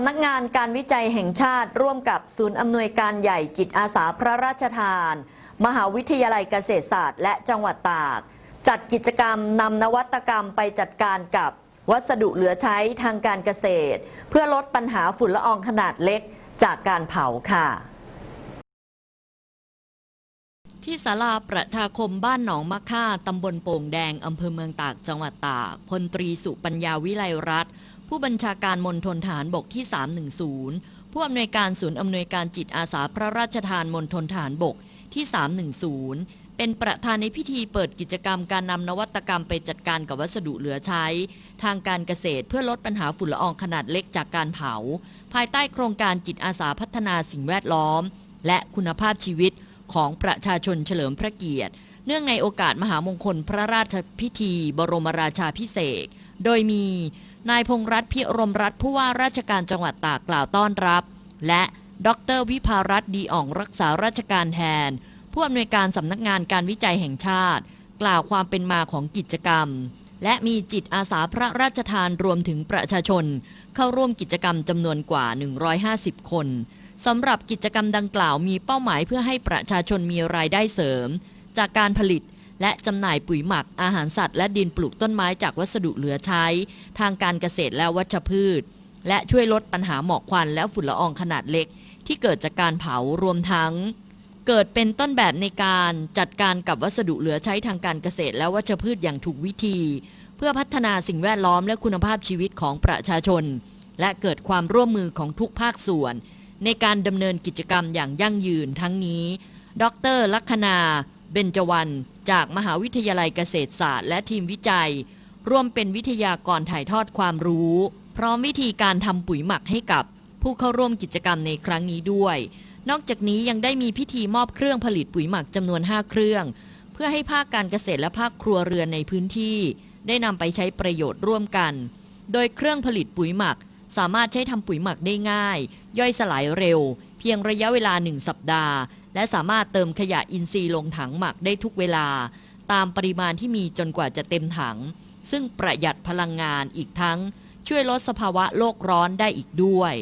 ำนักงานการวิจัยแห่งชาติร่วมกับศูนย์อำนวยการใหญ่จิตอาสาพระราชทาน มหาวิทยาลัยเกษตรศาสตร์ และจังหวัดตาก จัดกิจกรรมนำนวัตกรรมไปจัดการกับวัสดุเหลือใช้ทางการเกษตร เพื่อลดปัญหาฝุ่นละอองขนาดเล็กจากการเผาค่ะ ที่ศาลาประชาคมบ้านหนองมะค่าตำบลโป่งแดงอำเภอเมืองตากจังหวัดตากพลตรีสุปัญญาวิไลรัตน์ ผู้บัญชาการมณฑลฐานบกที่ 310 ผู้อำนวยการศูนย์อำนวยการจิตอาสาพระราชทานมณฑลฐานบกที่ 310 เป็นประธานในพิธีเปิดกิจกรรมการนำนวัตกรรมไปจัดการกับวัสดุเหลือใช้ ทางการเกษตรเพื่อลดปัญหาฝุ่นละอองขนาดเล็กจากการเผา ภายใต้โครงการจิตอาสาพัฒนาสิ่งแวดล้อม และคุณภาพชีวิตของประชาชนเฉลิมพระเกียรติ เนื่องในโอกาสมหามงคลพระราชพิธี บรมราชาพิเศษก โดยมีนายพงษ์รัตน์พิรมรัตน์ผู้ว่าราชการจังหวัดตากกล่าวต้อนรับ และดรวิภารัตน์ดีอ่องรักษาราชการแทน ผู้อำนวยการสำนักงานการวิจัยแห่งชาติ กล่าวความเป็นมาของกิจกรรม และมีจิตอาสาพระราชทานรวมถึงประชาชน เข้าร่วมกิจกรรมจำนวนกว่า 150 คนสำหรับกิจกรรมดังกล่าวมีเป้าหมายเพื่อให้ประชาชนมีรายได้เสริม จากการผลิต และจำหน่ายปุ๋ยหมักอาหารสัตว์และดินปลูกต้นไม้จากวัสดุเหลือใช้ ทางการเกษตรและวัชพืช และช่วยลดปัญหาหมอกควันและฝุ่นละอองขนาดเล็ก ที่เกิดจากการเผารวมทั้ง เกิดเป็นต้นแบบในการจัดการกับวัสดุเหลือใช้ทางการเกษตรและวัชพืชอย่างถูกวิธี เพื่อพัฒนาสิ่งแวดล้อมและคุณภาพชีวิตของประชาชน และเกิดความร่วมมือของทุกภาคส่วน ในการดำเนินกิจกรรมอย่างยั่งยืนทั้งนี้ ดรลัคนา เบญจวรรณจากมหาวิทยาลัยเกษตรศาสตร์และทีมวิจัย ร่วมเป็นวิทยากรถ่ายทอดความรู้ พร้อมวิธีการทำปุ๋ยหมักให้กับผู้เข้าร่วมกิจกรรมในครั้งนี้ด้วย นอกจากนี้ยังได้มีพิธีมอบเครื่องผลิตปุ๋ยหมักจำนวน 5 เครื่อง เพื่อให้ภาคการเกษตรและภาคครัวเรือนในพื้นที่ ได้นำไปใช้ประโยชน์ร่วมกัน โดยเครื่องผลิตปุ๋ยหมัก สามารถใช้ทำปุ๋ยหมักได้ง่าย ย่อยสลายเร็ว เพียงระยะเวลาหนึ่งสัปดาห์ และสามารถเติมขยะอินทรีย์ลงถังหมักได้ทุกเวลา ตามปริมาณที่มีจนกว่าจะเต็มถัง ซึ่งประหยัดพลังงานอีกทั้ง ช่วยลดสภาวะโลกร้อนได้อีกด้วย